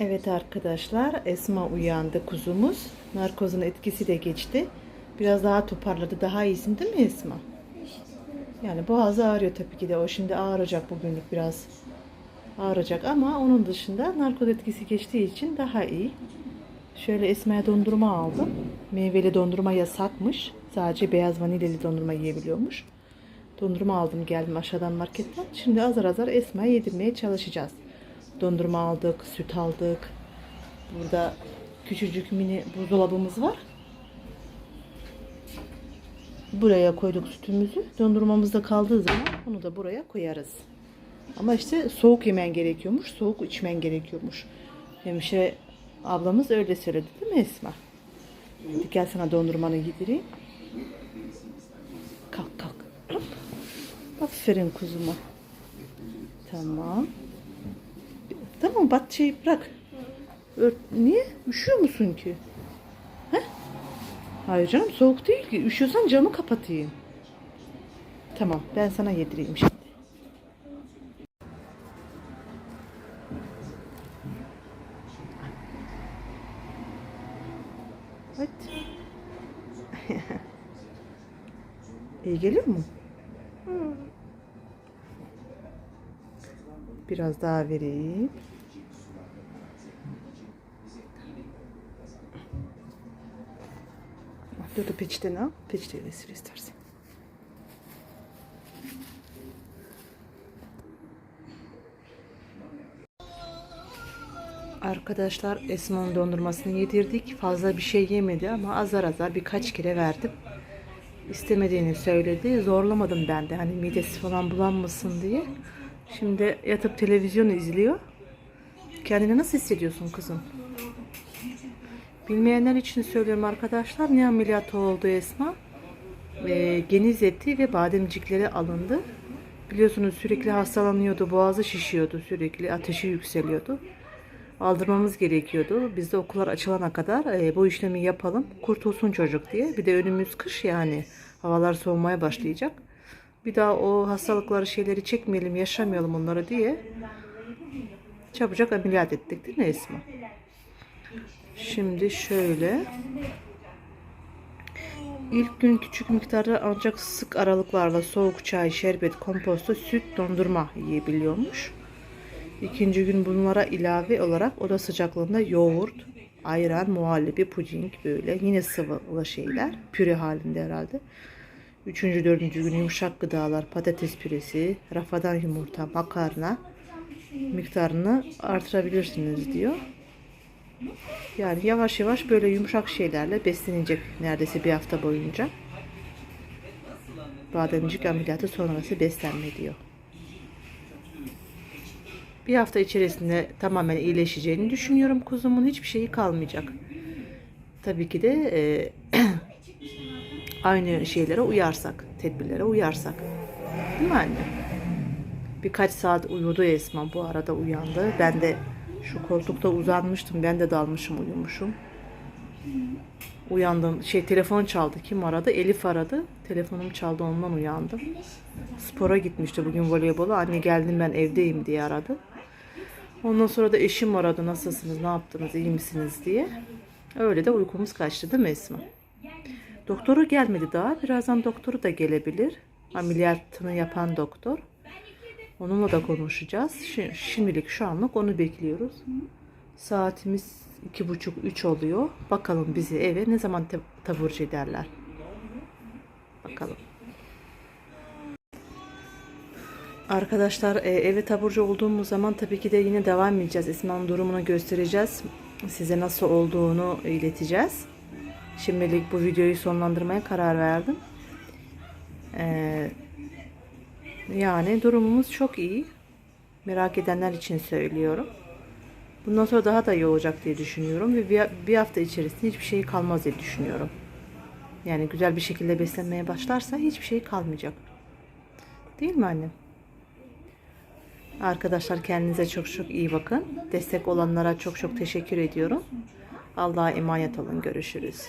Evet arkadaşlar Esma uyandı kuzumuz. Narkozun etkisi de geçti. Biraz daha toparladı. Daha iyisin değil mi Esma? Yani boğazı ağrıyor tabii ki de. O şimdi ağrıyacak bugünlük biraz. Ağrıyacak ama onun dışında narkoz etkisi geçtiği için daha iyi. Şöyle Esma'ya dondurma aldım. Meyveli dondurma yasakmış. Sadece beyaz vanilyeli dondurma yiyebiliyormuş. Dondurma aldım geldim aşağıdan marketten. Şimdi azar azar Esma'ya yedirmeye çalışacağız. Dondurma aldık, süt aldık. Burada küçücük mini buzdolabımız var. Buraya koyduk sütümüzü. Dondurmamızda kaldığı zaman onu da buraya koyarız. Ama işte soğuk yemen gerekiyormuş, soğuk içmen gerekiyormuş. Hemşire ablamız öyle söyledi değil mi Esma? Hadi gel sana dondurmanı yedireyim. Kalk kalk. Aferin kuzuma. Tamam. Tamam bat şeyi bırak. Ört. Niye? Üşüyor musun ki? He? Hayır canım soğuk değil ki. Üşüyorsan camı kapatayım. Tamam ben sana yedireyim şimdi. Hadi. İyi geliyor mu? Biraz daha vereyim. Dur da peçeteni al. Peçeteyle sil istersen. Arkadaşlar Esma'nın dondurmasını yedirdik. Fazla bir şey yemedi ama azar azar birkaç kere verdim. İstemediğini söyledi. Zorlamadım ben de hani midesi falan bulanmasın diye. Şimdi yatıp televizyon izliyor. Kendini nasıl hissediyorsun kızım? Bilmeyenler için söylüyorum arkadaşlar. Ne ameliyatı oldu Esma? Ee, geniz eti ve bademcikleri alındı. Biliyorsunuz sürekli hastalanıyordu. Boğazı şişiyordu sürekli. Ateşi yükseliyordu. Aldırmamız gerekiyordu. Biz de okullar açılana kadar e, bu işlemi yapalım. Kurtulsun çocuk diye. Bir de önümüz kış yani. Havalar soğumaya başlayacak. Bir daha o hastalıkları şeyleri çekmeyelim, yaşamayalım onları diye çabucak ameliyat ettik değil mi Esma? Şimdi şöyle İlk gün küçük miktarda ancak sık aralıklarla soğuk çay, şerbet, komposto, süt, dondurma yiyebiliyormuş. İkinci gün bunlara ilave olarak oda sıcaklığında yoğurt, ayran, muhallebi, puding böyle yine sıvılı şeyler. Püre halinde herhalde. Üçüncü, dördüncü gün yumuşak gıdalar, patates püresi, rafadan yumurta, makarna miktarını artırabilirsiniz diyor. Yani yavaş yavaş böyle yumuşak şeylerle beslenecek neredeyse bir hafta boyunca. Bademcik ameliyatı sonrası beslenme diyor. Bir hafta içerisinde tamamen iyileşeceğini düşünüyorum. Kuzumun hiçbir şeyi kalmayacak. Tabii ki de e, aynı şeylere uyarsak, tedbirlere uyarsak. Değil mi anne? Birkaç saat uyudu Esma bu arada uyandı. Ben de şu koltukta uzanmıştım. Ben de dalmışım uyumuşum. Uyandım. Şey telefon çaldı. Kim aradı? Elif aradı. Telefonum çaldı ondan uyandım. Spora gitmişti bugün voleybola. Anne geldim ben evdeyim diye aradı. Ondan sonra da eşim aradı. Nasılsınız? Ne yaptınız? iyi misiniz diye. Öyle de uykumuz kaçtı değil mi Esma? Doktoru gelmedi daha. Birazdan doktoru da gelebilir. Ameliyatını yapan doktor. Onunla da konuşacağız. Şi- Şimdilik şu anlık onu bekliyoruz. Saatimiz iki buçuk üç oluyor. Bakalım bizi eve ne zaman taburcu ederler. Bakalım. Arkadaşlar e, eve taburcu olduğumuz zaman tabii ki de yine devam edeceğiz. Esma'nın durumunu göstereceğiz. Size nasıl olduğunu ileteceğiz. Şimdilik bu videoyu sonlandırmaya karar verdim. Eee yani durumumuz çok iyi. Merak edenler için söylüyorum. Bundan sonra daha da iyi olacak diye düşünüyorum ve bir hafta içerisinde hiçbir şey kalmaz diye düşünüyorum. Yani güzel bir şekilde beslenmeye başlarsa hiçbir şey kalmayacak. Değil mi annem? Arkadaşlar kendinize çok çok iyi bakın. Destek olanlara çok çok teşekkür ediyorum. Allah'a emanet olun. Görüşürüz.